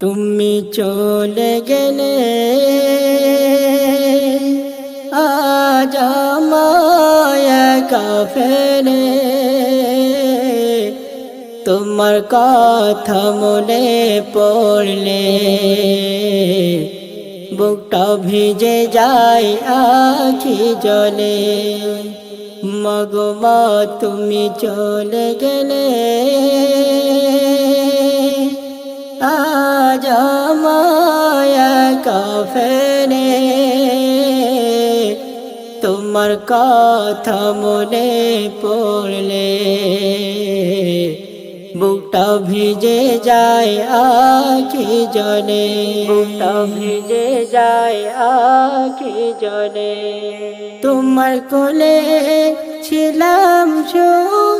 তুমি চলে গেলে আমায় তোমার কথা মনে পড়লে বুকটা ভিজে যায় আখি জলে। মগমা তুমি চলে গেলে আজ আমায় কাফেনে তোমার কথা মনে পড়লে বুকটা ভিজে যায় আখি জলে। বুকটা ভিজে যায় আখি জলে। তোমার কোলে ছিলাম সুখে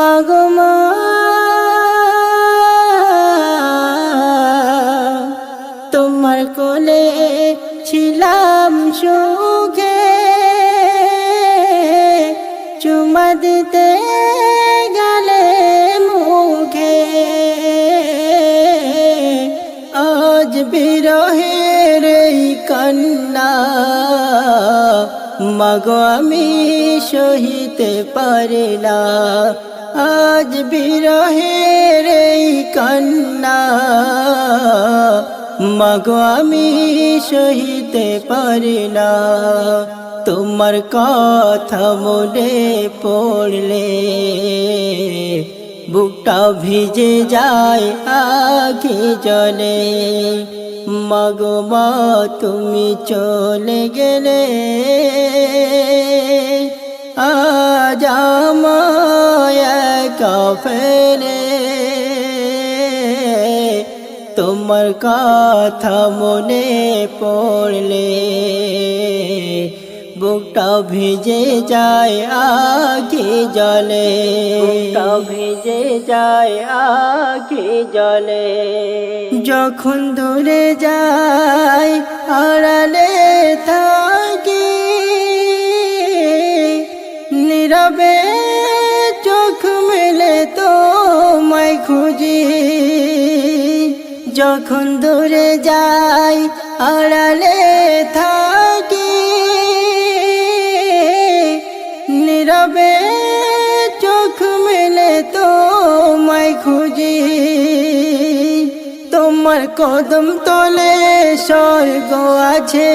মাগমা তোমার কোলে ছিলাম সুখে, চুমা দিতে গেলে মুখে। আজ বিরহের কান্না, মাগো আমি সহিতে পারি না। আজ বিরহের এই কান্না। মাগো, আমি সহিতে পারি না। তোমার কথা মনে পড়লে বুকটা ভিজে যায় আগে জলে। মাগো মা, তুমি চলে গেলে একা ফেলে তোমার কথা মনে পড়লে বুকটা ভিজে যায় আগে জলে। বুকটা ভিজে যায় আগে জলে। যখন দূরে যায় আড়ালে থাকি নীরবে খুঁজি, যখন দূরে যাই, আড়ালে থাকি। নীরবে চোখ মেলে তো মাই খুঁজি, তোমার কদম তলে স্বর্গ আছে।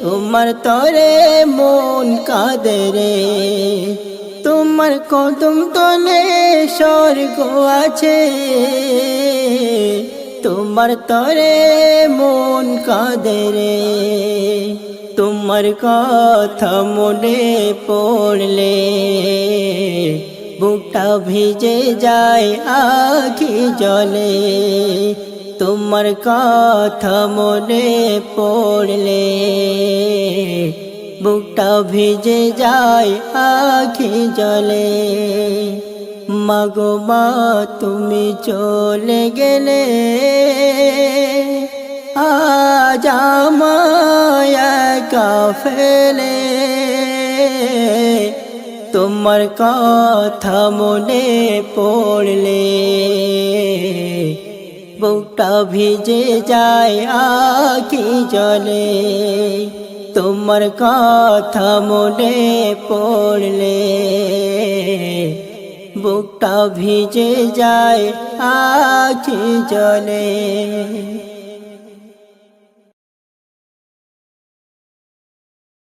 তোমার তরে মন কাঁদে রে তোমার কদম তলে স্বর্গ আছে। তোমার তরে মন কাঁদে রে। তোমার কথা মনে পড়লে বুকটা ভিজে যায় আখি জলে। তোমার কথা মনে পড়লে বুকটা ভিজে যায় আখি জলে। মাগো মা, তুমি চলে গেলে, আজ আমায় একা ফেলে। তোমার কথা মনে পড়লে, বুকটা ভিজে যায় আখি জলে। তোমার কথা মনে পড়লে বুকটা ভিজে যায় আখি জলে।